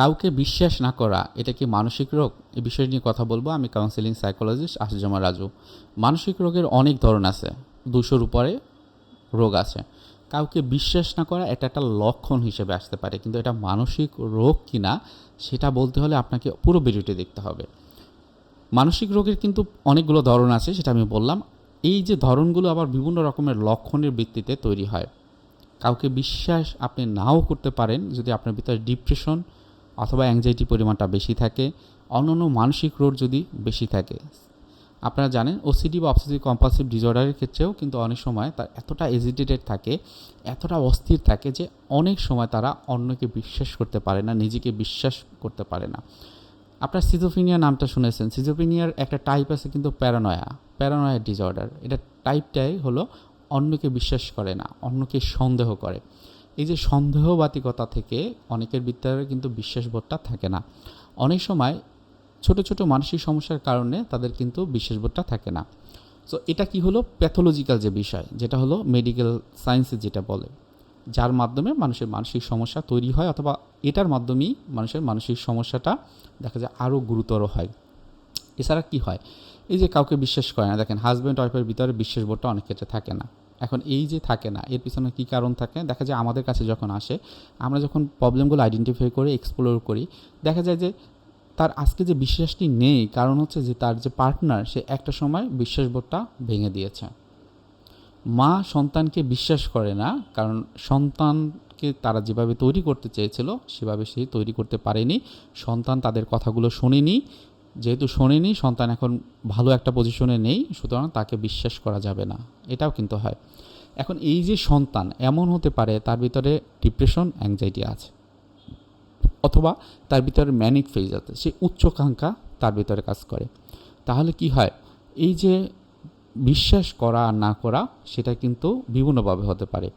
কাউকে বিশ্বাস না করা, এটা কি মানসিক রোগ? এই বিষয় নিয়ে কথা বলব। আমি কাউন্সিলিং সাইকোলজিস্ট আশুজামা রাজু। মানসিক রোগের অনেক ধরন আছে। দুশোর উপরে রোগ আছে। কাউকে বিশ্বাস না করা এটা একটা লক্ষণ হিসেবে আসতে পারে। কিন্তু এটা মানসিক রোগ কিনা, সেটা বলতে হলে আপনাকে পুরো ভিডিওটি দেখতে হবে। মানসিক রোগের কিন্তু অনেকগুলো ধরন আছে, সেটা আমি বললাম। এই যে ধরনগুলো আবার বিভিন্ন রকমের লক্ষণের ভিত্তিতে তৈরি হয়। কাউকে বিশ্বাস আপনি নাও করতে পারেন যদি আপনার ভিতরে ডিপ্রেশন অথবা অ্যাংজাইটি পরিমাণটা বেশি থাকে, অন্যান্য মানসিক রোগ যদি বেশি থাকে। আপনারা জানেন ওসিডি বা অবসেসিভ কম্পালসিভ ডিসঅর্ডারের ক্ষেত্রেও কিন্তু অনেক সময় তার এতটা এজিটেটেড থাকে, এতটা অস্থির থাকে যে অনেক সময় তারা অন্যকে বিশ্বাস করতে পারে না, নিজেকে বিশ্বাস করতে পারে না। আপনার সিজোফিনিয়া নামটা শুনেছেন। সিজোফিনিয়ার একটা টাইপ আছে কিন্তু প্যারানয়া প্যারানয়া ডিসঅর্ডার এটা টাইপটাই হলো অন্যকে বিশ্বাস করে না, অন্যকে সন্দেহ করে। এই যে সন্দেহবাতিকতা থেকে অনেকের ভিতরে কিন্তু বিশ্বাসবোধটা থাকে না। অনেক সময় ছোট ছোট মানসিক সমস্যার কারণে তাদের কিন্তু বিশ্বাসবোধটা থাকে না। সো এটা কি হলো? প্যাথোলজিক্যাল যে বিষয়, যেটা হলো মেডিকেল সায়েন্সে যেটা বলে, যার মাধ্যমে মানুষের মানসিক সমস্যা তৈরি হয় অথবা এটার মাধ্যমেই মানুষের মানসিক সমস্যাটা দেখা যায় আরও গুরুতর হয়। এছাড়া কি হয়? এই যে কাউকে বিশ্বাস করে না, দেখেন হাজব্যান্ড ওয়াইফের ভিতরে বিশ্বাসবোধটা অনেক ক্ষেত্রে থাকে না। এখন এই যে থাকে না, এর পিছনে কী কারণ থাকে? দেখা যায় আমাদের কাছে যখন আসে, আমরা যখন প্রবলেমগুলো আইডেন্টিফাই করে এক্সপ্লোর করি, দেখা যায় যে তার আজকে যে বিশ্বাসটি নেই, কারণ হচ্ছে যে তার যে পার্টনার সে একটা সময় বিশ্বাসবোধটা ভেঙে দিয়েছে। মা সন্তানকে বিশ্বাস করে না, কারণ সন্তানকে তারা যেভাবে তৈরি করতে চেয়েছিল, সেভাবে সে তৈরি করতে পারেনি। সন্তান তাদের কথাগুলো শোনেনি। যেহেতু শোনেনি, সন্তান এখন ভালো একটা পজিশনে নেই, সুতরাং তাকে বিশ্বাস করা যাবে না। এটাও কিন্তু হয়। এখন এই যে সন্তান, এমন হতে পারে তার ভিতরে ডিপ্রেশন অ্যাংজাইটি আছে। অথবা তার ভিতরে ম্যানিক ফেজ আছে, সে উচ্চাকাঙ্ক্ষা তার ভিতরে কাজ করে। তাহলে কি হয়? এই যে বিশ্বাস করা না করা, সেটা কিন্তু বিভিন্নভাবে হতে পারে।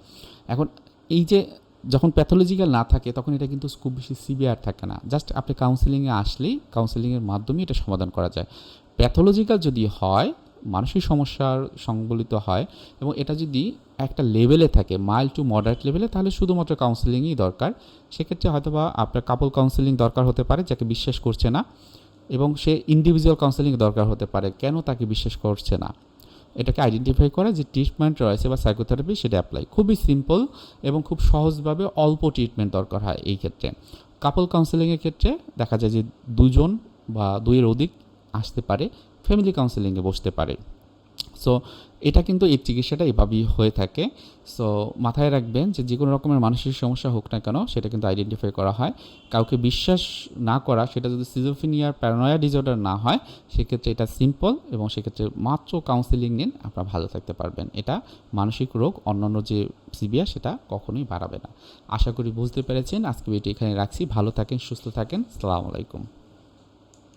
এখন এই যে যখন প্যাথোলজিক্যাল না থাকে, তখন এটা কিন্তু খুব বেশি সিভিয়ার থাকে না। জাস্ট আপনি কাউন্সিলিংয়ে আসলেই কাউন্সিলিংয়ের মাধ্যমে এটা সমাধান করা যায়। প্যাথোলজিক্যাল যদি হয়, মানসিক সমস্যার সংবলিত হয়, এবং এটা যদি একটা লেভেলে থাকে মাইল্ড টু মডারেট লেভেলে তাহলে শুধুমাত্র কাউন্সিলিংই দরকার। সেক্ষেত্রে হয়তোবা আপনার কাপল কাউন্সিলিং দরকার হতে পারে, যাকে বিশ্বাস করছে না, এবং সে ইন্ডিভিজুয়াল কাউন্সিলিং দরকার হতে পারে। কেন তাকে বিশ্বাস করছে না? এটাকে আইডেন্টিফাই করা যে ট্রিটমেন্ট রয়েছে বা সাইকোথেরাপি সেটা অ্যাপ্লাই খুবই সিম্পল এবং খুব সহজভাবে অল্প ট্রিটমেন্ট দরকার হয় এই ক্ষেত্রে। কাপল কাউন্সেলিংয়ের ক্ষেত্রে দেখা যায় যে দুজন বা দুইয়ের অধিক আসতে পারে ফ্যামিলি কাউন্সেলিংয়ে বসতে পারে। সো এটা কিন্তু এই চিকিৎসাটা এভাবেই হয়ে থাকে। সো মাথায় রাখবেন যে যে কোনো রকমের মানসিক সমস্যা হোক না কেন, সেটা কিন্তু আইডেন্টিফাই করা হয়। কাউকে বিশ্বাস না করা, সেটা যদি সিজোফিনিয়ার প্যারানয়া ডিজর্ডার না হয়, সেক্ষেত্রে এটা সিম্পল এবং সেক্ষেত্রে মাত্র কাউন্সিলিং নিন, আপনারা ভালো থাকতে পারবেন। এটা মানসিক রোগ, অন্যান্য যে সিবিয়া সেটা কখনোই বাড়াবে না। আশা করি বুঝতে পেরেছেন। আজকে ভিডিও এখানে রাখছি। ভালো থাকেন, সুস্থ থাকেন। সালামু আলাইকুম।